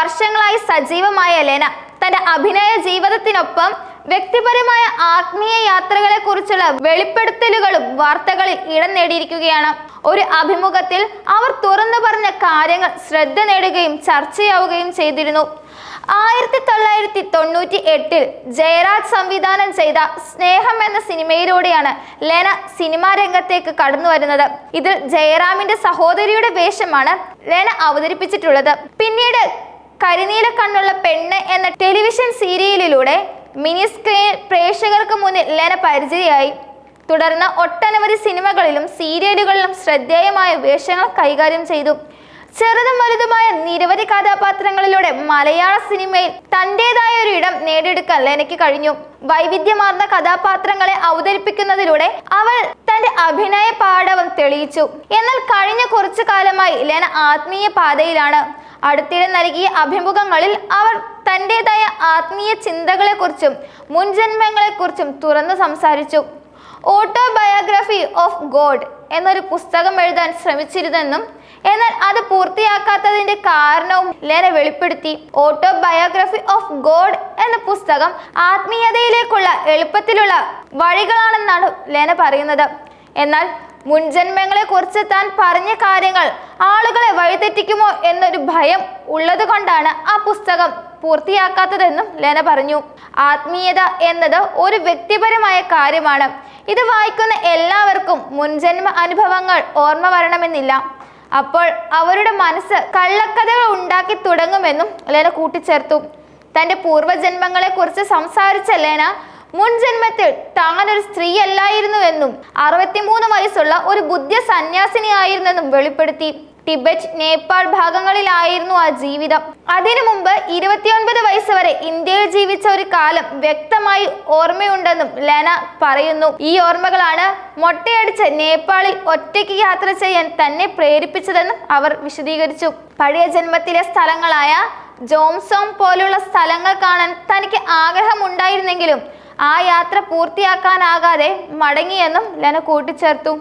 വർഷങ്ങളായി സജീവമായ ലെന തന്റെ അഭിനയ ജീവിതത്തിനൊപ്പം വ്യക്തിപരമായ ആത്മീയ യാത്രകളെ കുറിച്ചുള്ള വെളിപ്പെടുത്തലുകളും വാർത്തകളിൽ ഇടം നേടിയിരിക്കുകയാണ്. ഒരു അഭിമുഖത്തിൽ അവർ തുറന്നു പറഞ്ഞ കാര്യങ്ങൾ ശ്രദ്ധ നേടുകയും ചർച്ചയാവുകയും ചെയ്തിരുന്നു. ആയിരത്തി തൊള്ളായിരത്തി തൊണ്ണൂറ്റി എട്ടിൽ ജയരാജ് സംവിധാനം ചെയ്ത സ്നേഹം എന്ന സിനിമയിലൂടെയാണ് ലെന സിനിമാ രംഗത്തേക്ക് കടന്നു വരുന്നത്. ഇതിൽ ജയറാമിന്റെ സഹോദരിയുടെ വേഷമാണ് ലെന അവതരിപ്പിച്ചിട്ടുള്ളത്. പിന്നീട് കരിനീല കണ്ണുള്ള പെണ്ണ് എന്ന ടെലിവിഷൻ സീരിയലിലൂടെ മിനി സ്ക്രീനിൽ പ്രേക്ഷകർക്ക് മുന്നിൽ ലെന പരിചയമായി. തുടർന്ന് ഒട്ടനവധി സിനിമകളിലും സീരിയലുകളിലും ശ്രദ്ധേയമായ വേഷങ്ങൾ കൈകാര്യം ചെയ്തു. ചെറുതും വലുതുമായ നിരവധി കഥാപാത്രങ്ങളിലൂടെ മലയാള സിനിമയിൽ തന്റെതായ ഒരു ഇടം നേടിയെടുക്കാൻ ലെനയ്ക്ക് കഴിഞ്ഞു. വൈവിധ്യമാർന്ന കഥാപാത്രങ്ങളെ അവതരിപ്പിക്കുന്നതിലൂടെ അവൾ തന്റെ അഭിനയ പാഠവും തെളിയിച്ചു. എന്നാൽ കഴിഞ്ഞ കുറച്ചു കാലമായി ലെന ആത്മീയ പാതയിലാണ്. അടുത്തിടെ നൽകിയ അഭിമുഖങ്ങളിൽ അവർ തന്റെതായ ആത്മീയ ചിന്തകളെക്കുറിച്ചും മുൻജന്മങ്ങളെക്കുറിച്ചും തുറന്നു സംസാരിച്ചു. ഓട്ടോബയോഗ്രഫി ഓഫ് ഗോഡ് എന്നൊരു പുസ്തകം എഴുതാൻ ശ്രമിച്ചിരുന്നെന്നും എന്നാൽ അത് പൂർത്തിയാക്കാത്തതിന്റെ കാരണവും ലേന വെളിപ്പെടുത്തി. ഓട്ടോബയോഗ്രഫി ഓഫ് ഗോഡ് എന്ന പുസ്തകം ആത്മീയതയിലേക്കുള്ള എളുപ്പത്തിലുള്ള വഴികളാണെന്നാണ് ലേന പറയുന്നത്. എന്നാൽ മുൻജന്മങ്ങളെ കുറിച്ച് താൻ പറഞ്ഞ കാര്യങ്ങൾ ആളുകളെ വഴിതെറ്റിക്കുമോ എന്നൊരു ഭയം ഉള്ളതുകൊണ്ടാണ് ആ പുസ്തകം പൂർത്തിയാക്കാത്തതെന്നും ലെന പറഞ്ഞു. ആത്മീയത എന്നത് ഒരു വ്യക്തിപരമായ കാര്യമാണ്. ഇത് വായിക്കുന്ന എല്ലാവർക്കും മുൻജന്മ അനുഭവങ്ങൾ ഓർമ്മ വരണമെന്നില്ല. അപ്പോൾ അവരുടെ മനസ്സ് കള്ളക്കഥകൾ ഉണ്ടാക്കി തുടങ്ങുമെന്നും ലേന കൂട്ടിച്ചേർത്തു. തന്റെ പൂർവജന്മങ്ങളെക്കുറിച്ച് സംസാരിച്ച ലെന മുൻ ജന്മത്തിൽ താൻ ഒരു സ്ത്രീയല്ലായിരുന്നുവെന്നും അറുപത്തിമൂന്ന് വയസ്സുള്ള ഒരു ബുദ്ധ സന്യാസിനിയായിരുന്നെന്നും വെളിപ്പെടുത്തി. ടിബറ്റ് നേപ്പാൾ ഭാഗങ്ങളിലായിരുന്നു ആ ജീവിതം. അതിനു മുമ്പ് ഇരുപത്തിയൊൻപത് വയസ്സ് വരെ ഇന്ത്യയിൽ ജീവിച്ച ഒരു കാലം വ്യക്തമായി ഓർമ്മയുണ്ടെന്നും ലെന പറയുന്നു. ഈ ഓർമ്മകളാണ് മൊട്ടയടിച്ച് നേപ്പാളിൽ ഒറ്റയ്ക്ക് യാത്ര ചെയ്യാൻ തന്നെ പ്രേരിപ്പിച്ചതെന്നും അവർ വിശദീകരിച്ചു. പഴയ ജന്മത്തിലെ സ്ഥലങ്ങളായ ജോംസോം പോലുള്ള സ്ഥലങ്ങൾ കാണാൻ തനിക്ക് ആഗ്രഹമുണ്ടായിരുന്നെങ്കിലും ആ യാത്ര പൂർത്തിയാക്കാനാകാതെ മടങ്ങിയെന്നും ലെന കൂട്ടിച്ചേർത്തു.